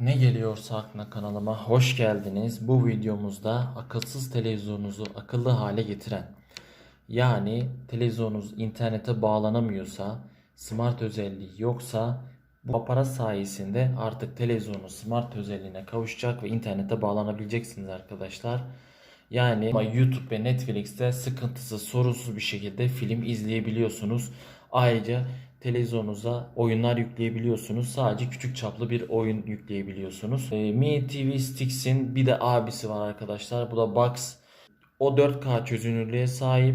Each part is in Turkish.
Ne geliyorsa aklına kanalıma hoş geldiniz. Bu videomuzda akılsız televizyonunuzu akıllı hale getiren yani televizyonunuz internete bağlanamıyorsa, smart özelliği yoksa bu aparat sayesinde artık televizyonunuz smart özelliğine kavuşacak ve internete bağlanabileceksiniz arkadaşlar. Yani ama YouTube ve Netflix'te sıkıntısız, sorunsuz bir şekilde film izleyebiliyorsunuz. Ayrıca televizyonunuza oyunlar yükleyebiliyorsunuz. Sadece küçük çaplı bir oyun yükleyebiliyorsunuz. Ee, Mi TV Sticks'in bir de abisi var arkadaşlar. Bu da Box. O 4K çözünürlüğe sahip.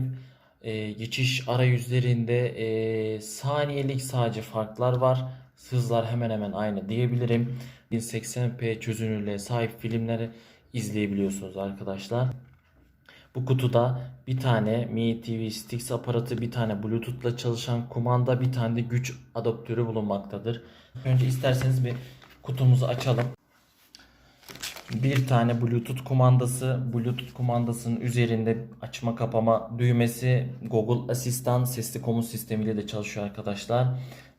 Ee, geçiş arayüzlerinde ee, saniyelik sadece farklar var. Hızlar hemen hemen aynı diyebilirim. 1080p çözünürlüğe sahip filmleri izleyebiliyorsunuz arkadaşlar. Bu kutuda bir tane Mi TV Sticks aparatı, bir tane Bluetooth'la çalışan kumanda, bir tane de güç adaptörü bulunmaktadır. Önce isterseniz bir kutumuzu açalım. Bir tane Bluetooth kumandası, Bluetooth kumandasının üzerinde açma kapama düğmesi, Google Asistan sesli komut sistemiyle de çalışıyor arkadaşlar.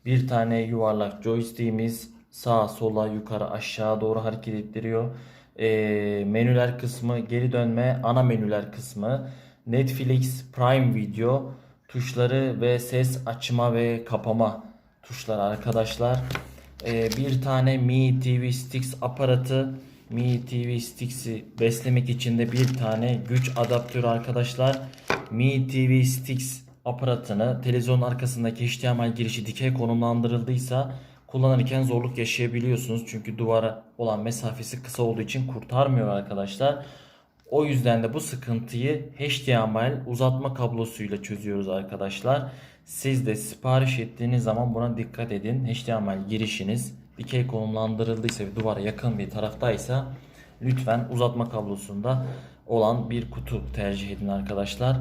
Bir tane yuvarlak joystick'imiz sağa sola yukarı aşağı doğru hareket ettiriyor. Ee, menüler kısmı, geri dönme, ana menüler kısmı, Netflix, Prime Video tuşları ve ses açma ve kapama tuşları arkadaşlar. Ee, bir tane Mi TV Sticks aparatı, Mi TV Sticks'i beslemek için de bir tane güç adaptörü arkadaşlar. Mi TV Sticks aparatını televizyonun arkasındaki HDMI girişi dikey konumlandırıldıysa kullanırken zorluk yaşayabiliyorsunuz. Çünkü duvara olan mesafesi kısa olduğu için kurtarmıyor arkadaşlar. O yüzden de bu sıkıntıyı HDMI uzatma kablosuyla çözüyoruz arkadaşlar. Siz de sipariş ettiğiniz zaman buna dikkat edin. HDMI girişiniz dikey konumlandırıldıysa ve duvara yakın bir taraftaysa lütfen uzatma kablosunda olan bir kutu tercih edin arkadaşlar.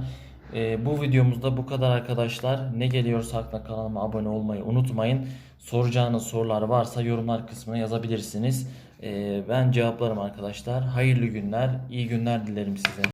Ee, bu videomuzda bu kadar arkadaşlar. Ne geliyorsa aklına kanalıma abone olmayı unutmayın. Soracağınız sorular varsa yorumlar kısmına yazabilirsiniz. Ee, ben cevaplarım arkadaşlar. Hayırlı günler, iyi günler dilerim size.